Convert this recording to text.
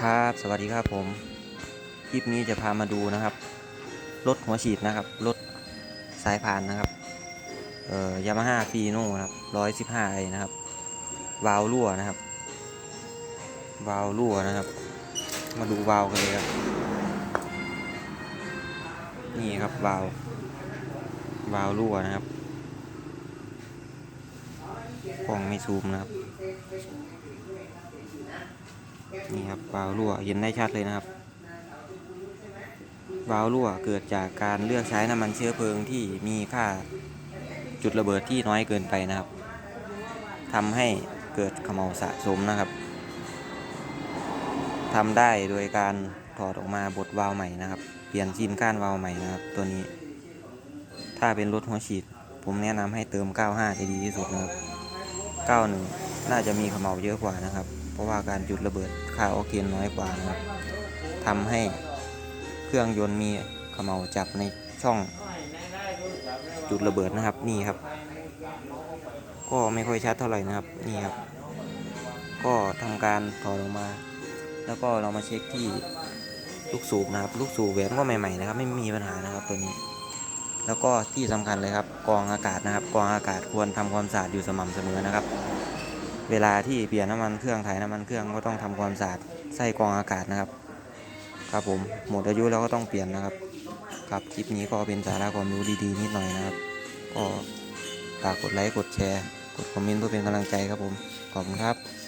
ครับ สวัสดีครับผม คลิปนี้จะพามาดูนะครับ รถหัวฉีดนะครับ รถสายพานนะครับ เอ่อยามาฮ่าฟีโน่ครับร้อยสิบห้าไอนะครับ วาล์วรั่วนะครับ วาล์วรั่วนะครับ มาดูวาล์วกันเลยครับ นี่ครับวาล์ววาล์วรั่วนะครับกล้องไม่ซูมนะครับ นี่ครับวาล์วรั่วเห็นได้ชัดเลยนะครับวาล์วรั่วเกิดจากการเลือกใช้น้ำมันเชื้อเพลิงที่มีค่าจุดระเบิดที่น้อยเกินไปนะครับทำให้เกิดขม่าสะสมนะครับทำได้โดยการถอดออกมาบดวาล์วใหม่นะครับ เปลี่ยนซีนก้านวาล์วใหม่นะครับ ตัวนี้ ถ้าเป็นรถหัวฉีด ผมแนะนำให้เติม 95 จะดีที่สุดนะครับ 91 น่าจะมีเขม่าเยอะกว่านะครับ เพราะว่าการจุดระเบิดค่าออกเทนน้อยกว่านะครับทำให้เครื่องยนต์มีเขม่าจับในช่องจุดระเบิดนะครับนี่ครับ ก็ไม่ค่อยชัดเท่าไหร่นะครับนี่ครับ ก็ทำการถอดออกมา แล้วก็เรามาเช็คที่ลูกสูบนะครับ ลูกสูบแหวนก็ใหม่ๆนะครับ ไม่มีปัญหานะครับตัวนี้ แล้วก็ที่สำคัญเลยครับกรองอากาศนะครับกรองอากาศควรทำความสะอาดอยู่สม่ำเสมอนะครับ เวลาที่เปลี่ยนน้ำมันเครื่องถ่ายน้ำมันเครื่องก็ต้องทำความสะอาดไส้กรองอากาศนะครับ ครับผมหมดอายุแล้วก็ต้องเปลี่ยนนะครับ ครับคลิปนี้ก็เป็นสาระความรู้ดีๆนิดหน่อยนะครับ ก็ฝากกดไลค์กดแชร์ กดคอมเมนต์เพื่อเป็นกำลังใจครับผมขอบคุณครับ